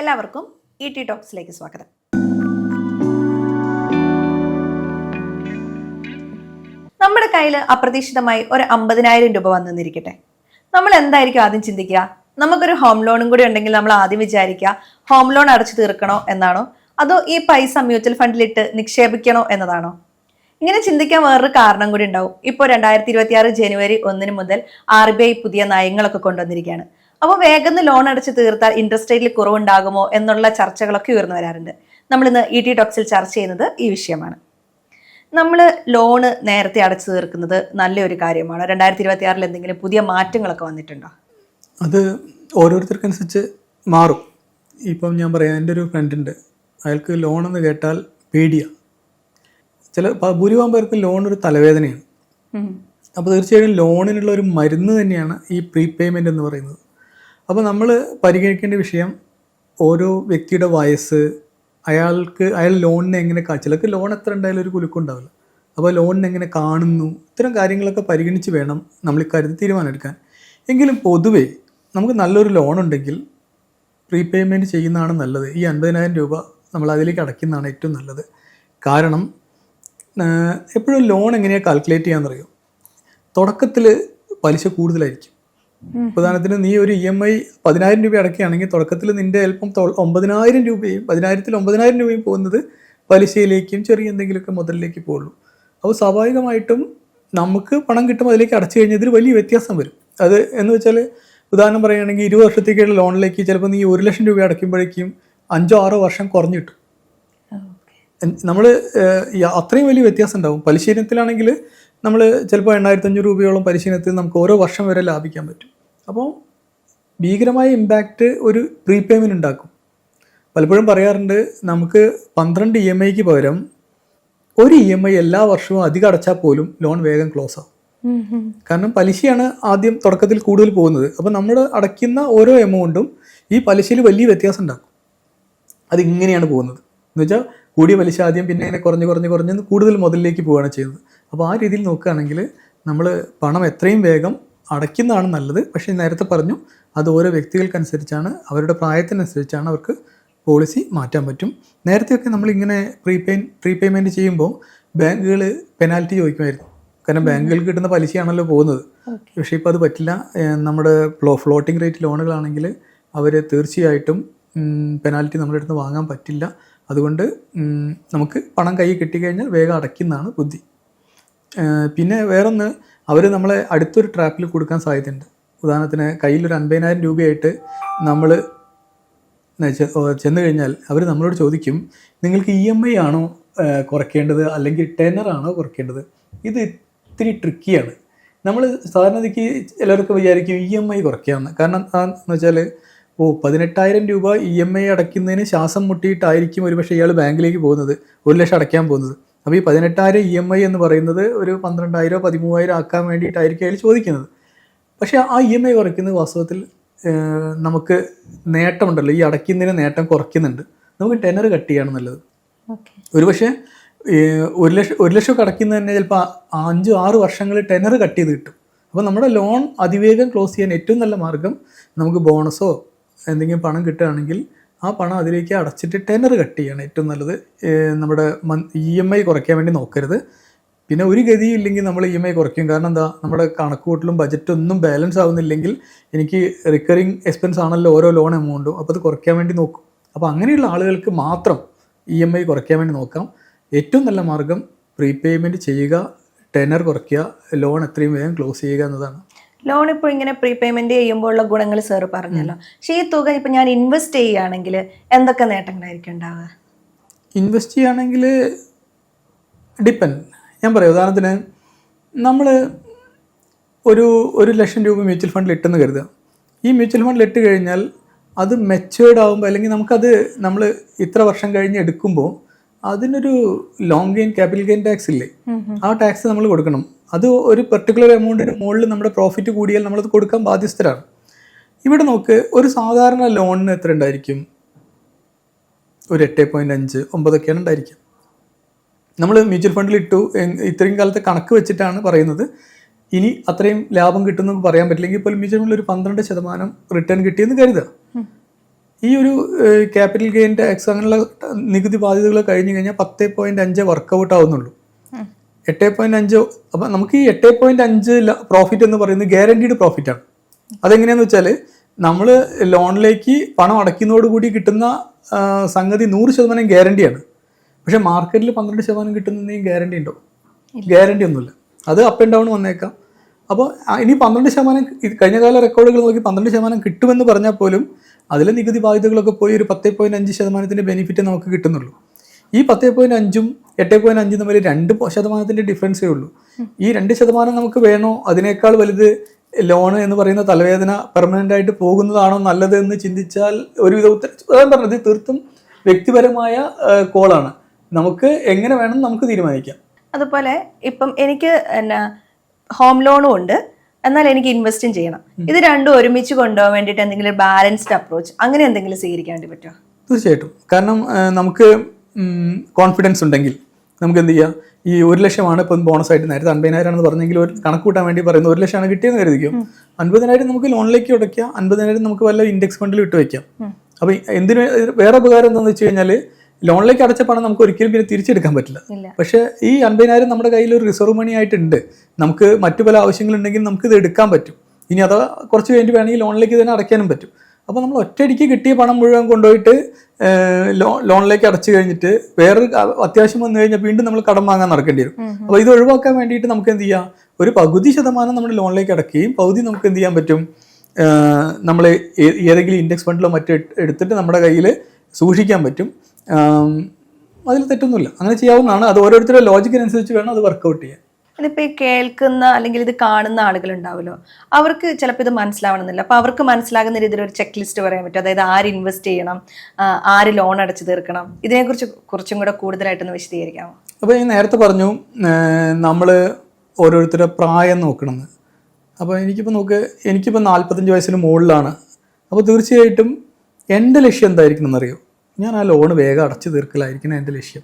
എല്ലാവർക്കും E T ടോക്സിലേക്ക് സ്വാഗതം. നമ്മുടെ കയ്യിൽ അപ്രതീക്ഷിതമായി ഒരു അമ്പതിനായിരം രൂപ വന്നു നിന്നിരിക്കട്ടെ. നമ്മൾ എന്തായിരിക്കും ആദ്യം ചിന്തിക്കുക? നമുക്കൊരു ഹോം ലോണും കൂടി ഉണ്ടെങ്കിൽ നമ്മൾ ആദ്യം വിചാരിക്കുക ഹോം ലോൺ അടച്ചു തീർക്കണോ എന്നാണോ? അതോ ഈ പൈസ മ്യൂച്വൽ ഫണ്ടിലിട്ട് നിക്ഷേപിക്കണോ എന്നതാണോ? ഇങ്ങനെ ചിന്തിക്കാൻ വേറൊരു കാരണം കൂടി ഉണ്ടാവും. ഇപ്പോൾ രണ്ടായിരത്തി ഇരുപത്തി ജനുവരി ഒന്നിന് മുതൽ ആർ ബി ഐ പുതിയ നയങ്ങളൊക്കെ കൊണ്ടുവന്നിരിക്കുകയാണ്. അപ്പോൾ വേഗം ലോൺ അടച്ച് തീർത്താൽ ഇൻട്രസ്റ്റ് റേറ്റിൽ കുറവുണ്ടാകുമോ എന്നുള്ള ചർച്ചകളൊക്കെ ഉയർന്നു വരാറുണ്ട്. നമ്മൾ ഇന്ന് ഇ ടി ടോക്സിൽ ചർച്ച ചെയ്യുന്നത് ഈ വിഷയമാണ്. നമ്മൾ ലോണ് നേരത്തെ അടച്ചു തീർക്കുന്നത് നല്ലൊരു കാര്യമാണ്. രണ്ടായിരത്തി ഇരുപത്തി ആറിൽ എന്തെങ്കിലും പുതിയ മാറ്റങ്ങളൊക്കെ വന്നിട്ടുണ്ടോ? അത് ഓരോരുത്തർക്കനുസരിച്ച് മാറും. ഇപ്പം ഞാൻ പറയാം എന്റെ ഒരു ഫ്രണ്ടുണ്ട് അയാൾക്ക് ലോൺ എന്ന് കേട്ടാൽ പേടിയാണ് ചില ഭൂരിഭാഗം പേർക്ക് ലോൺ ഒരു തലവേദനയാണ്. അപ്പോൾ തീർച്ചയായും ലോണിനുള്ള ഒരു മരുന്ന് തന്നെയാണ് ഈ പ്രീപേയ്മെന്റ് എന്ന് പറയുന്നത്. അപ്പോൾ നമ്മൾ പരിഗണിക്കേണ്ട വിഷയം ഓരോ വ്യക്തിയുടെ വയസ്സ് അയാൾക്ക് അയാൾ ലോണിനെ എങ്ങനെ ചിലർക്ക് ലോൺ എത്ര ഉണ്ടായാലും ഒരു കുലുക്കുണ്ടാവില്ല അപ്പോൾ ലോണിനെ എങ്ങനെ കാണുന്നു ഇത്തരം കാര്യങ്ങളൊക്കെ പരിഗണിച്ച് വേണം നമ്മൾ ഇക്കാര്യത്തിൽ തീരുമാനമെടുക്കാൻ. എങ്കിലും പൊതുവേ നമുക്ക് നല്ലൊരു ലോൺ ഉണ്ടെങ്കിൽ പ്രീപേയ്മെന്റ് ചെയ്യുന്നതാണ് നല്ലത്. ഈ അൻപതിനായിരം രൂപ നമ്മൾ അതിലേക്ക് അടയ്ക്കുന്നതാണ് ഏറ്റവും നല്ലത്. കാരണം എപ്പോഴും ലോൺ എങ്ങനെയാണ് കാൽക്കുലേറ്റ് ചെയ്യാമെന്നറിയോ തുടക്കത്തിൽ പലിശ കൂടുതലായിരിക്കും. ഉദാഹരണത്തിന് നീ ഒരു ഇ എം ഐ പതിനായിരം രൂപ അടക്കുകയാണെങ്കിൽ തുടക്കത്തിൽ നിന്റെ അല്പം ഒമ്പതിനായിരം രൂപയും പതിനായിരത്തിൽ ഒമ്പതിനായിരം രൂപയും പോകുന്നത് പലിശയിലേക്കും ചെറിയ എന്തെങ്കിലുമൊക്കെ മുതലിലേക്ക് പോകുള്ളൂ. അപ്പോൾ സ്വാഭാവികമായിട്ടും നമുക്ക് പണം കിട്ടുമ്പോൾ അതിലേക്ക് അടച്ചു കഴിഞ്ഞാൽ ഇതിൽ വലിയ വ്യത്യാസം വരും. അത് എന്ന് വെച്ചാൽ ഉദാഹരണം പറയുകയാണെങ്കിൽ ഇരുപത് വർഷത്തേക്കുള്ള ലോണിലേക്ക് ചിലപ്പോൾ നീ ഒരു ലക്ഷം രൂപ അടയ്ക്കുമ്പോഴേക്കും അഞ്ചോ ആറോ വർഷം കുറഞ്ഞിട്ടു കിട്ടും. നമ്മൾ അത്രയും വലിയ വ്യത്യാസം ഉണ്ടാവും. പരിശീലനത്തിലാണെങ്കിൽ നമ്മൾ ചിലപ്പോൾ എണ്ണായിരത്തി അഞ്ഞൂറ് രൂപയോളം പരിശീലനത്തിൽ നമുക്ക് ഓരോ വർഷം വരെ ലാഭിക്കാൻ പറ്റും. അപ്പോൾ ഭീകരമായ ഇമ്പാക്റ്റ് ഒരു പ്രീപേയ്മെന്റ് ഉണ്ടാക്കും. പലപ്പോഴും പറയാറുണ്ട് നമുക്ക് പന്ത്രണ്ട് ഇ എം ഐക്ക് പകരം ഒരു ഇ എം ഐ എല്ലാ വർഷവും അധികം അടച്ചാൽ പോലും ലോൺ വേഗം ക്ലോസ് ആവും. കാരണം പലിശയാണ് ആദ്യം തുടക്കത്തിൽ കൂടുതൽ പോകുന്നത്. അപ്പോൾ നമ്മൾ അടയ്ക്കുന്ന ഓരോ എമൗണ്ടും ഈ പലിശയിൽ വലിയ വ്യത്യാസം ഉണ്ടാക്കും. അതിങ്ങനെയാണ് പോകുന്നത്. എന്ന് വെച്ചാൽ കൂടിയ പലിശ ആദ്യം പിന്നെ ഇങ്ങനെ കുറഞ്ഞ് കുറഞ്ഞ് കുറഞ്ഞ് കൂടുതൽ മുതലിലേക്ക് പോവുകയാണ് ചെയ്യുന്നത്. അപ്പോൾ ആ രീതിയിൽ നോക്കുകയാണെങ്കിൽ നമ്മൾ പണം എത്രയും വേഗം അടയ്ക്കുന്നതാണ് നല്ലത്. പക്ഷേ നേരത്തെ പറഞ്ഞു അത് ഓരോ വ്യക്തികൾക്കനുസരിച്ചാണ് അവരുടെ പ്രായത്തിനനുസരിച്ചാണ് അവർക്ക് പോളിസി മാറ്റാൻ പറ്റും. നേരത്തെയൊക്കെ നമ്മളിങ്ങനെ പ്രീപേ പ്രീപേയ്മെന്റ് ചെയ്യുമ്പോൾ ബാങ്കുകൾ പെനാൽറ്റി ചോദിക്കുമായിരുന്നു. കാരണം ബാങ്കുകൾക്ക് കിട്ടുന്ന പലിശയാണല്ലോ പോകുന്നത്. പക്ഷേ ഇപ്പോൾ അത് പറ്റില്ല. നമ്മുടെ ഫ്ലോ ഫ്ലോട്ടിംഗ് റേറ്റ് ലോണുകളാണെങ്കിൽ അവർ തീർച്ചയായിട്ടും പെനാൽറ്റി നമ്മുടെ അടുത്ത് വാങ്ങാൻ പറ്റില്ല. അതുകൊണ്ട് നമുക്ക് പണം കൈ കിട്ടിക്കഴിഞ്ഞാൽ വേഗം അടയ്ക്കുന്നതാണ് ബുദ്ധി. പിന്നെ വേറൊന്ന് അവർ നമ്മളെ അടുത്തൊരു ട്രാപ്പിൽ കൊടുക്കാൻ സാധ്യതയുണ്ട്. ഉദാഹരണത്തിന് കയ്യിലൊരു അൻപതിനായിരം രൂപയായിട്ട് നമ്മൾ ചെന്ന് കഴിഞ്ഞാൽ അവർ നമ്മളോട് ചോദിക്കും നിങ്ങൾക്ക് ഇ എം ഐ ആണോ കുറയ്ക്കേണ്ടത്? അല്ലെങ്കിൽ ടെനർ ആണോ കുറയ്ക്കേണ്ടത്? ഇത് ഇത്തിരി ട്രിക്കിയാണ് നമ്മൾ സാധാരണക്ക് എല്ലാവർക്കും വിചാരിക്കും ഇ എം ഐ കുറയ്ക്കാമെന്ന് കാരണം എന്ന് വെച്ചാൽ ഓ പതിനെട്ടായിരം രൂപ ഇ എം ഐ അടയ്ക്കുന്നതിന് ശ്വാസം മുട്ടിയിട്ടായിരിക്കും ഒരുപക്ഷെ ഇയാൾ ബാങ്കിലേക്ക് പോകുന്നത് ഒരു ലക്ഷം അടയ്ക്കാൻ പോകുന്നത്. അപ്പോൾ ഈ പതിനെട്ടായിരം ഇ എം ഐ എന്ന് പറയുന്നത് ഒരു പന്ത്രണ്ടായിരോ പതിമൂവായിരം ആക്കാൻ വേണ്ടിയിട്ടായിരിക്കും അതിൽ ചോദിക്കുന്നത്. പക്ഷേ ആ ഇ എം ഐ കുറയ്ക്കുന്നത് വാസ്തവത്തിൽ നമുക്ക് നേട്ടമുണ്ടല്ലോ. ഈ അടയ്ക്കുന്നതിന് നേട്ടം കുറയ്ക്കുന്നുണ്ട്. നമുക്ക് ടെനർ കട്ട് ചെയ്യാണ് നല്ലത്. ഒരു പക്ഷേ ഒരു ലക്ഷം ഒരു ലക്ഷം അടയ്ക്കുന്നത് തന്നെ ചിലപ്പോൾ അഞ്ചോ ആറ് വർഷങ്ങൾ ടെനർ കട്ട് ചെയ്ത് കിട്ടും. അപ്പോൾ നമ്മുടെ ലോൺ അതിവേഗം ക്ലോസ് ചെയ്യാൻ ഏറ്റവും നല്ല മാർഗം നമുക്ക് ബോണസോ എന്തെങ്കിലും പണം കിട്ടുകയാണെങ്കിൽ ആ പണം അതിലേക്ക് അടച്ചിട്ട് ടെനർ കട്ട് ചെയ്യണം ഏറ്റവും നല്ലത്. നമ്മുടെ ഇ എം ഐ കുറയ്ക്കാൻ വേണ്ടി നോക്കരുത്. പിന്നെ ഒരു ഗതിയും ഇല്ലെങ്കിൽ നമ്മൾ ഇ എം ഐ കുറയ്ക്കും. കാരണം എന്താ? നമ്മുടെ കണക്കുകൂട്ടലും ബജറ്റും ഒന്നും ബാലൻസ് ആവുന്നില്ലെങ്കിൽ എനിക്ക് റിക്കറിങ് എക്സ്പെൻസ് ആണല്ലോ ഓരോ ലോൺ എമൗണ്ടും അപ്പോൾ അത് കുറയ്ക്കാൻ വേണ്ടി നോക്കും. അപ്പോൾ അങ്ങനെയുള്ള ആളുകൾക്ക് മാത്രം ഇ എം ഐ കുറയ്ക്കാൻ വേണ്ടി നോക്കാം. ഏറ്റവും നല്ല മാർഗം പ്രീപേയ്മെന്റ് ചെയ്യുക ടെനർ കുറയ്ക്കുക ലോൺ എത്രയും വേഗം ക്ലോസ് ചെയ്യുക എന്നതാണ്. ലോൺ ഇപ്പോൾ ഇങ്ങനെ പ്രീപേയ്മെന്റ് ചെയ്യുമ്പോൾ ഉള്ള ഗുണങ്ങൾ സാറ് പറഞ്ഞല്ലോ. പക്ഷേ ഈ തുക ഇപ്പം ഞാൻ ഇൻവെസ്റ്റ് ചെയ്യുകയാണെങ്കിൽ എന്തൊക്കെ നേട്ടങ്ങളായിരിക്കും ഉണ്ടാവുക? ഇൻവെസ്റ്റ് ചെയ്യുകയാണെങ്കിൽ ഡിപ്പെൻഡ് ഞാൻ പറയാം ഉദാഹരണത്തിന് നമ്മൾ ഒരു ഒരു ലക്ഷം രൂപ മ്യൂച്വൽ ഫണ്ടിൽ ഇട്ടെന്ന് കരുതുക. ഈ മ്യൂച്വൽ ഫണ്ടിൽ ഇട്ട് കഴിഞ്ഞാൽ അത് മെച്ചുവേർഡ് ആകുമ്പോൾ അല്ലെങ്കിൽ നമുക്കത് നമ്മൾ ഇത്ര വർഷം കഴിഞ്ഞ് എടുക്കുമ്പോൾ അതിനൊരു long gain capital gain tax ഇല്ലേ? ആ ടാക്സ് നമ്മൾ കൊടുക്കണം. അത് ഒരു പെർട്ടിക്കുലർ എമൗണ്ടിന് മുകളിൽ നമ്മുടെ പ്രോഫിറ്റ് കൂടിയാൽ നമ്മളത് കൊടുക്കാൻ ബാധ്യസ്ഥരാണ്. ഇവിടെ നോക്ക് ഒരു സാധാരണ ലോണിന് എത്ര ഉണ്ടായിരിക്കും? ഒരു എട്ട് പോയിന്റ് അഞ്ച് ഒമ്പതൊക്കെയാണ് ഉണ്ടായിരിക്കും നമ്മൾ മ്യൂച്വൽ ഫണ്ടിൽ ഇട്ടു ഇത്രയും കാലത്തെ കണക്ക് വെച്ചിട്ടാണ് പറയുന്നത്. ഇനി അത്രയും ലാഭം കിട്ടുമെന്ന് പറയാൻ പറ്റില്ലെങ്കിൽ ഇപ്പോൾ മ്യൂച്വൽ ഫണ്ടിൽ ഒരു പന്ത്രണ്ട് ശതമാനം റിട്ടേൺ കിട്ടിയെന്ന് കരുതുക. ഈ ഒരു ക്യാപിറ്റൽ ഗെയിൻ ടാക്സ് അങ്ങനെയുള്ള നികുതി ബാധ്യതകൾ കഴിഞ്ഞു കഴിഞ്ഞാൽ പത്ത് പോയിന്റ് അഞ്ച് വർക്കൗട്ട് ആവുന്നുള്ളൂ. എട്ട് പോയിന്റ് അഞ്ച് അപ്പം നമുക്ക് ഈ എട്ട് പോയിന്റ് അഞ്ച് പ്രോഫിറ്റ് എന്ന് പറയുന്നത് ഗ്യാരണ്ടീഡ് പ്രോഫിറ്റ് ആണ്. അതെങ്ങനെയാന്ന് വെച്ചാൽ നമ്മൾ ലോണിലേക്ക് പണം അടയ്ക്കുന്നതോടുകൂടി കിട്ടുന്ന സംഗതി നൂറ് ശതമാനം ഗ്യാരണ്ടിയാണ് പക്ഷെ മാർക്കറ്റിൽ പന്ത്രണ്ട് ശതമാനം കിട്ടുന്നതിന് ഗ്യാരണ്ടി ഉണ്ടോ? ഗ്യാരണ്ടി ഒന്നുമില്ല. അത് അപ്പ് ആൻഡ് ഡൗൺ വന്നേക്കാം. അപ്പോൾ ഇനി പന്ത്രണ്ട് ശതമാനം കഴിഞ്ഞ കാല റെക്കോർഡുകൾ നോക്കി പന്ത്രണ്ട് ശതമാനം കിട്ടുമെന്ന് പറഞ്ഞാൽ പോലും അതിലെ നികുതി ബാധ്യതകളൊക്കെ പോയി ഒരു പത്ത് പോയിന്റ് അഞ്ച് ശതമാനത്തിന്റെ ബെനിഫിറ്റ് നമുക്ക് കിട്ടുന്നുള്ളൂ. ഈ പത്ത് പോയിന്റ് അഞ്ചും എട്ട് പോയിന്റ് അഞ്ചും തമ്മിൽ രണ്ട് ശതമാനത്തിന്റെ ഡിഫറൻസേ ഉള്ളൂ. ഈ രണ്ട് ശതമാനം നമുക്ക് വേണോ? അതിനേക്കാൾ വലുത് ലോൺ എന്ന് പറയുന്ന തലവേദന പെർമനന്റ് ആയിട്ട് പോകുന്നതാണോ നല്ലത് എന്ന് ചിന്തിച്ചാൽ ഒരുവിധ ഉത്തരം പറഞ്ഞത് തീർത്തും വ്യക്തിപരമായ കോളാണ് നമുക്ക് എങ്ങനെ വേണം നമുക്ക് തീരുമാനിക്കാം. അതുപോലെ ഇപ്പം എനിക്ക് എന്നാ ഹോം ലോണും ഉണ്ട്. എന്നാൽ എനിക്ക് ഇൻവെസ്റ്റും ചെയ്യണം. ഇത് രണ്ടും ഒരുമിച്ച് കൊണ്ടുപോകാൻ വേണ്ടിയിട്ട് എന്തെങ്കിലും ബാലൻസ്ഡ് അപ്രോച്ച് അങ്ങനെ എന്തെങ്കിലും സ്വീകരിക്കാൻ വേണ്ടി പറ്റുമോ തീർച്ചയായിട്ടും. കാരണം നമുക്ക് കോൺഫിഡൻസ് ഉണ്ടെങ്കിൽ നമുക്ക് എന്ത് ചെയ്യാം? ഈ ഒരു ലക്ഷമാണ് ഇപ്പം ബോണസ് ആയിട്ട് നേരത്തെ അൻപതിനായിരം ആണെന്ന് പറഞ്ഞെങ്കിൽ ഒരു കണക്ക് കൂട്ടാൻ വേണ്ടി പറയുന്ന ഒരു ലക്ഷമാണ് കിട്ടിയെന്ന് കരുതിക്കും. അൻപതിനായിരം നമുക്ക് ലോണിലേക്ക് ഉടയ്ക്കാം. അൻപതിനായിരം നമുക്ക് വല്ല ഇൻഡെക്സ് ഫണ്ടിൽ ഇട്ട് വെക്കാം. അപ്പം എന്തിനു വേറെ ഉപകാരം എന്താണെന്ന് വെച്ച് കഴിഞ്ഞാൽ ലോണിലേക്ക് അടച്ച പണം നമുക്ക് ഒരിക്കലും പിന്നെ തിരിച്ചെടുക്കാൻ പറ്റില്ല. പക്ഷേ ഈ അൻപതിനായിരം നമ്മുടെ കയ്യിൽ ഒരു റിസർവ് മണി ആയിട്ടുണ്ട്. നമുക്ക് മറ്റു പല ആവശ്യങ്ങളുണ്ടെങ്കിൽ നമുക്ക് ഇത് എടുക്കാൻ പറ്റും. ഇനി അഥവാ കുറച്ച് കഴിഞ്ഞിട്ട് വേണമെങ്കിൽ ലോണിലേക്ക് തന്നെ അടയ്ക്കാനും പറ്റും. അപ്പോൾ നമ്മൾ ഒറ്റയടിക്ക് കിട്ടിയ പണം മുഴുവൻ കൊണ്ടുപോയിട്ട് ലോ ലോണിലേക്ക് അടച്ചു കഴിഞ്ഞിട്ട് വേറൊരു അത്യാവശ്യം വന്നു കഴിഞ്ഞാൽ വീണ്ടും നമ്മൾ കടം വാങ്ങാൻ നടക്കേണ്ടി വരും. അപ്പോൾ ഇത് ഒഴിവാക്കാൻ വേണ്ടിയിട്ട് നമുക്ക് എന്ത് ചെയ്യാം? ഒരു പകുതി ശതമാനം നമ്മൾ ലോണിലേക്ക് അടക്കുകയും പകുതി നമുക്ക് എന്ത് ചെയ്യാൻ പറ്റും? നമ്മൾ ഏതെങ്കിലും ഇൻഡെക്സ് ഫണ്ടിലോ മറ്റോ എടുത്തിട്ട് നമ്മുടെ കയ്യിൽ സൂക്ഷിക്കാൻ പറ്റും. അതിൽ തെറ്റൊന്നുമില്ല. അങ്ങനെ ചെയ്യാവുന്നതാണ്. അത് ഓരോരുത്തരുടെ ലോജിക്കിനനുസരിച്ച് വേണം അത് വർക്കൗട്ട് ചെയ്യാൻ. ഇതിപ്പോ ഈ കേൾക്കുന്ന അല്ലെങ്കിൽ ഇത് കാണുന്ന ആളുകൾ ഉണ്ടാവുമല്ലോ. അവർക്ക് ചിലപ്പോൾ ഇത് മനസ്സിലാവണമെന്നില്ല. അപ്പോൾ അവർക്ക് മനസ്സിലാകുന്ന രീതിയിൽ ഒരു ചെക്ക് ലിസ്റ്റ് പറയാൻ പറ്റും. അതായത് ആര് ഇൻവെസ്റ്റ് ചെയ്യണം? ആര് ലോൺ അടച്ചു തീർക്കണം? ഇതിനെക്കുറിച്ച് കുറച്ചും കൂടെ കൂടുതലായിട്ടൊന്ന് വിശദീകരിക്കാമോ? അപ്പോൾ ഞാൻ നേരത്തെ പറഞ്ഞു നമ്മൾ ഓരോരുത്തരുടെ പ്രായം നോക്കണമെന്ന് അപ്പോൾ എനിക്കിപ്പോൾ നോക്ക് എനിക്കിപ്പോൾ നാൽപ്പത്തഞ്ച് വയസ്സിന് മുകളിലാണ്. അപ്പോൾ തീർച്ചയായിട്ടും എന്റെ ലക്ഷ്യം എന്തായിരിക്കണം എന്നറിയോ ഞാൻ ആ ലോൺ വേഗം അടച്ചു തീർക്കലായിരിക്കണം എന്റെ ലക്ഷ്യം.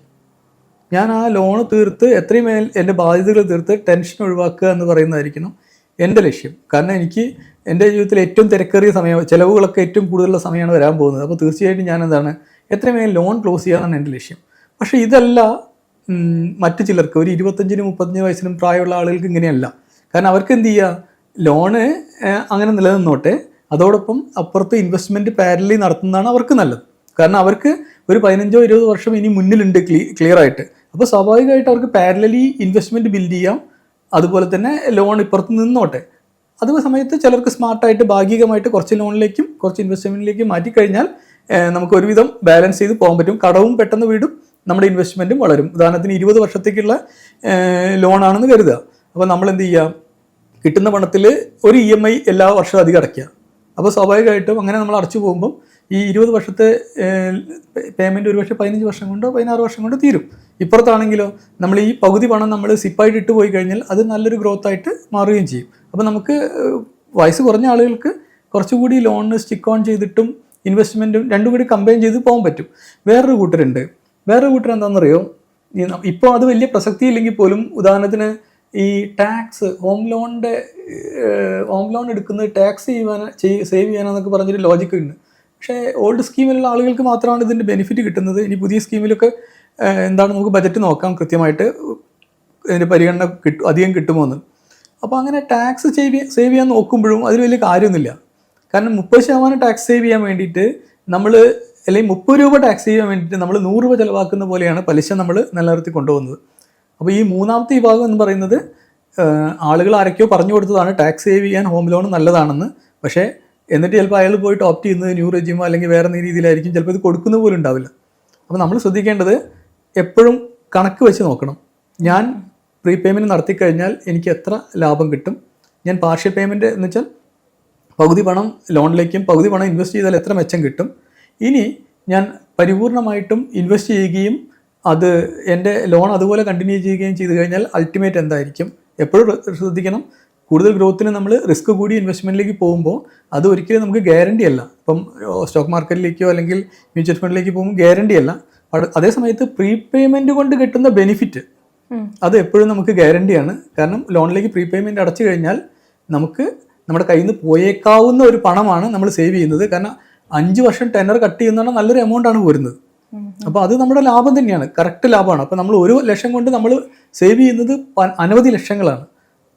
ഞാൻ ആ ലോൺ തീർത്ത് എത്രയും മേൽ എന്റെ ബാധ്യതകൾ തീർത്ത് ടെൻഷൻ ഒഴിവാക്കുക എന്ന് പറയുന്നതായിരിക്കണം എന്റെ ലക്ഷ്യം. കാരണം എനിക്ക് എന്റെ ജീവിതത്തിൽ ഏറ്റവും തിരക്കേറിയ സമയം ചിലവുകളൊക്കെ ഏറ്റവും കൂടുതലുള്ള സമയമാണ് വരാൻ പോകുന്നത്. അപ്പോൾ തീർച്ചയായിട്ടും ഞാൻ എന്താണ് എത്രയും വേഗം ലോൺ ക്ലോസ് ചെയ്യാനാണ് എന്റെ ലക്ഷ്യം. പക്ഷേ ഇതല്ല മറ്റു ചിലർക്ക്. ഒരു ഇരുപത്തഞ്ചിനും മുപ്പത്തഞ്ച് വയസ്സിനും പ്രായമുള്ള ആളുകൾക്ക് ഇങ്ങനെയല്ല. കാരണം അവർക്ക് എന്ത് ചെയ്യുക ലോണ് അങ്ങനെ നിലനിന്നോട്ടെ. അതോടൊപ്പം അപ്പുറത്ത് ഇൻവെസ്റ്റ്മെന്റ് പാരലി നടത്തുന്നതാണ് അവർക്ക് നല്ലത്. കാരണം അവർക്ക് ഒരു പതിനഞ്ചോ ഇരുപത് വർഷം ഇനി മുന്നിലുണ്ട് ക്ലീ ക്ലിയർ ആയിട്ട്. അപ്പോൾ സ്വാഭാവികമായിട്ട് അവർക്ക് പാരലലി ഇൻവെസ്റ്റ്മെന്റ് ബിൽഡ് ചെയ്യാം. അതുപോലെ തന്നെ ലോൺ ഇപ്പുറത്ത് നിന്നോട്ടെ. അതേ സമയത്ത് ചിലർക്ക് സ്മാർട്ടായിട്ട് ഭാഗികമായിട്ട് കുറച്ച് ലോണിലേക്കും കുറച്ച് ഇൻവെസ്റ്റ്മെന്റിലേക്കും മാറ്റിക്കഴിഞ്ഞാൽ നമുക്ക് ഒരുവിധം ബാലൻസ് ചെയ്ത് പോകാൻ പറ്റും. കടവും പെട്ടെന്ന് വീടും നമ്മുടെ ഇൻവെസ്റ്റ്മെന്റും വളരും. ഉദാഹരണത്തിന് ഇരുപത് വർഷത്തേക്കുള്ള ലോണാണെന്ന് കരുതുക. അപ്പോൾ നമ്മൾ എന്ത് ചെയ്യുക കിട്ടുന്ന പണത്തിൽ ഒരു ഇ എം ഐ എല്ലാ വർഷവും അധികം അടയ്ക്കുക. അപ്പോൾ സ്വാഭാവികമായിട്ടും അങ്ങനെ നമ്മൾ അടച്ചു പോകുമ്പം ഈ ഇരുപത് വർഷത്തെ പേയ്മെന്റ് ഒരുപക്ഷെ പതിനഞ്ച് വർഷം കൊണ്ടോ പതിനാറ് വർഷം കൊണ്ടോ തീരും. ഇപ്പുറത്താണെങ്കിലോ നമ്മൾ ഈ പകുതി പണം നമ്മൾ സിപ്പായിട്ട് ഇട്ട് പോയി കഴിഞ്ഞാൽ അത് നല്ലൊരു ഗ്രോത്ത് ആയിട്ട് മാറുകയും ചെയ്യും. അപ്പോൾ നമുക്ക് വയസ്സ് കുറഞ്ഞ ആളുകൾക്ക് കുറച്ചുകൂടി ലോൺ സ്റ്റിക്ക് ഓൺ ചെയ്തിട്ടും ഇൻവെസ്റ്റ്മെന്റും രണ്ടും കൂടി കമ്പൈൻ ചെയ്ത് പോകാൻ പറ്റും. വേറൊരു കൂട്ടരുണ്ട്. വേറൊരു കൂട്ടർ എന്താണെന്നറിയോ? ഇപ്പോൾ അത് വലിയ പ്രസക്തി ഇല്ലെങ്കിൽ പോലും ഉദാഹരണത്തിന് ഈ ടാക്സ് ഹോം ലോണിന്റെ ഹോം ലോൺ എടുക്കുന്നത് ടാക്സ് ചെയ്യുവാൻ സേവ് ചെയ്യാനെന്നൊക്കെ പറഞ്ഞൊരു ലോജിക്ക് ഉണ്ട്. പക്ഷേ ഓൾഡ് സ്കീമിലുള്ള ആളുകൾക്ക് മാത്രമാണ് ഇതിന്റെ ബെനിഫിറ്റ് കിട്ടുന്നത്. ഇനി പുതിയ സ്കീമിലൊക്കെ എന്താണ് നമുക്ക് ബജറ്റ് നോക്കാം കൃത്യമായിട്ട്. ഇതിന്റെ പരിഗണന കിട്ടും അധികം കിട്ടുമോ എന്ന് അപ്പോൾ അങ്ങനെ ടാക്സ് സേവ് സേവ് ചെയ്യാൻ നോക്കുമ്പോഴും അതിൽ വലിയ കാര്യമൊന്നുമില്ല. കാരണം മുപ്പത് ശതമാനം ടാക്സ് സേവ് ചെയ്യാൻ വേണ്ടിയിട്ട് നമ്മൾ അല്ലെങ്കിൽ മുപ്പത് രൂപ ടാക്സ് ചെയ്യാൻ വേണ്ടിയിട്ട് നമ്മൾ നൂറ് രൂപ ചിലവാക്കുന്ന പോലെയാണ് പലിശ നമ്മൾ നിലനിർത്തി കൊണ്ടുപോകുന്നത്. അപ്പോൾ ഈ മൂന്നാമത്തെ വിഭാഗം എന്ന് പറയുന്നത് ആളുകൾ ആരൊക്കെയോ പറഞ്ഞു കൊടുത്തതാണ് ടാക്സ് സേവ് ചെയ്യാൻ ഹോം ലോൺ നല്ലതാണെന്ന്. പക്ഷേ എന്നിട്ട് ചിലപ്പോൾ അയാൾ പോയിട്ട് ഓപ്റ്റ് ചെയ്യുന്നത് ന്യൂ റെജിമോ അല്ലെങ്കിൽ വേറെ രീതിയിലായിരിക്കും. ചിലപ്പോൾ ഇത് കൊടുക്കുന്ന പോലും ഉണ്ടാവില്ല. അപ്പോൾ നമ്മൾ ശ്രദ്ധിക്കേണ്ടത് എപ്പോഴും കണക്ക് വെച്ച് നോക്കണം. ഞാൻ പ്രീ പേയ്മെന്റ് നടത്തി കഴിഞ്ഞാൽ എനിക്ക് എത്ര ലാഭം കിട്ടും? ഞാൻ പാർഷ്യൽ പേയ്മെന്റ് എന്ന് വെച്ചാൽ പകുതി പണം ലോണിലേക്കും പകുതി പണം ഇൻവെസ്റ്റ് ചെയ്താൽ എത്ര മെച്ചം കിട്ടും? ഇനി ഞാൻ പരിപൂർണമായിട്ടും ഇൻവെസ്റ്റ് ചെയ്യുകയും അത് എന്റെ ലോൺ അതുപോലെ കണ്ടിന്യൂ ചെയ്യുകയും ചെയ്തു കഴിഞ്ഞാൽ അൾട്ടിമേറ്റ് എന്തായിരിക്കും? എപ്പോഴും ശ്രദ്ധിക്കണം. കൂടുതൽ ഗ്രോത്തിന് നമ്മൾ റിസ്ക് കൂടി ഇൻവെസ്റ്റ്മെന്റിലേക്ക് പോകുമ്പോൾ അത് ഒരിക്കലും നമുക്ക് ഗ്യാരണ്ടി അല്ല. ഇപ്പം സ്റ്റോക്ക് മാർക്കറ്റിലേക്കോ അല്ലെങ്കിൽ മ്യൂച്വൽ ഫണ്ടിലേക്ക് പോകുമ്പോൾ ഗ്യാരണ്ടി അല്ല. അതേസമയത്ത് അതേ സമയത്ത് പ്രീപേയ്മെന്റ് കൊണ്ട് കിട്ടുന്ന ബെനിഫിറ്റ് അത് എപ്പോഴും നമുക്ക് ഗ്യാരണ്ടിയാണ് കാരണം ലോണിലേക്ക് പ്രീപേയ്മെന്റ് അടച്ചു കഴിഞ്ഞാൽ നമുക്ക് നമ്മുടെ കയ്യിൽ നിന്ന് പോയേക്കാവുന്ന ഒരു പണമാണ് നമ്മൾ സേവ് ചെയ്യുന്നത്. കാരണം അഞ്ച് വർഷം ടെനർ കട്ട് ചെയ്യുന്ന നല്ലൊരു എമൗണ്ട് ആണ് വരുന്നത്. അപ്പോൾ അത് നമ്മുടെ ലാഭം തന്നെയാണ്. കറക്റ്റ് ലാഭമാണ്. അപ്പോൾ നമ്മൾ ഒരു ലക്ഷം കൊണ്ട് നമ്മൾ സേവ് ചെയ്യുന്നത് അനവധി ലക്ഷങ്ങളാണ്.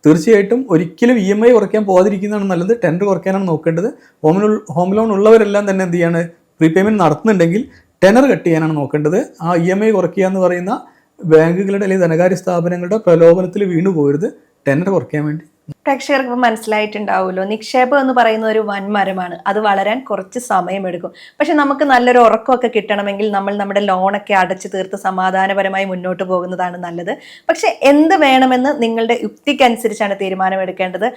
തീർച്ചയായിട്ടും ഒരിക്കലും ഇ എം ഐ കുറയ്ക്കാൻ പോകാതിരിക്കുന്നതാണ് നല്ലത്. ടെൻഡർ കുറയ്ക്കാനാണ് നോക്കേണ്ടത്. ഹോം ലോൺ ഹോം ലോൺ ഉള്ളവരെല്ലാം തന്നെ എന്ത് ചെയ്യാണ്? പ്രീപേയ്മെന്റ് നടത്തുന്നുണ്ടെങ്കിൽ ടെനർ കട്ട് ചെയ്യാനാണ് നോക്കേണ്ടത്. ആ ഇ എം ഐ കുറയ്ക്കുക എന്ന് പറയുന്ന ബാങ്കുകളുടെ അല്ലെങ്കിൽ ധനകാര്യ സ്ഥാപനങ്ങളുടെ പ്രലോഭനത്തിൽ വീണു പോകരുത് ടെനർ കുറയ്ക്കാൻ വേണ്ടി. പ്രേക്ഷകർക്ക് മനസ്സിലായിട്ടുണ്ടാവുമല്ലോ. നിക്ഷേപം എന്ന് പറയുന്ന ഒരു വൻമരമാണ്. അത് വളരാൻ കുറച്ച് സമയമെടുക്കും. പക്ഷെ നമുക്ക് നല്ലൊരു ഉറക്കമൊക്കെ കിട്ടണമെങ്കിൽ നമ്മൾ നമ്മുടെ ലോണൊക്കെ അടച്ചു തീർത്ത് സമാധാനപരമായി മുന്നോട്ട് പോകുന്നതാണ് നല്ലത്. പക്ഷെ എന്ത് വേണമെന്ന് നിങ്ങളുടെ യുക്തിക്കനുസരിച്ചാണ് തീരുമാനമെടുക്കേണ്ടത്.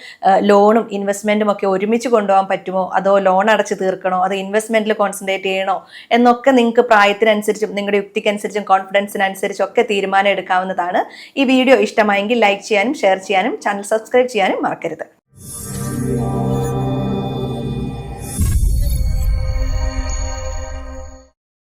ലോണും ഇൻവെസ്റ്റ്മെന്റും ഒക്കെ ഒരുമിച്ച് കൊണ്ടുപോകാൻ പറ്റുമോ? അതോ ലോൺ അടച്ച് തീർക്കണോ? അതോ ഇൻവെസ്റ്റ്മെന്റിൽ കോൺസെൻട്രേറ്റ് ചെയ്യണോ? എന്നൊക്കെ നിങ്ങൾക്ക് പ്രായത്തിനനുസരിച്ചും നിങ്ങളുടെ യുക്തിക്കനുസരിച്ചും കോൺഫിഡൻസിനനുസരിച്ചും ഒക്കെ തീരുമാനം എടുക്കാവുന്നതാണ് ഈ വീഡിയോ. ഇഷ്ടമായെങ്കിൽ ലൈക്ക് ചെയ്യാനും ഷെയർ ചെയ്യാനും ചാനൽ സബ്സ്ക്രൈബ് ചെയ്യാനും മറക്കരുത്.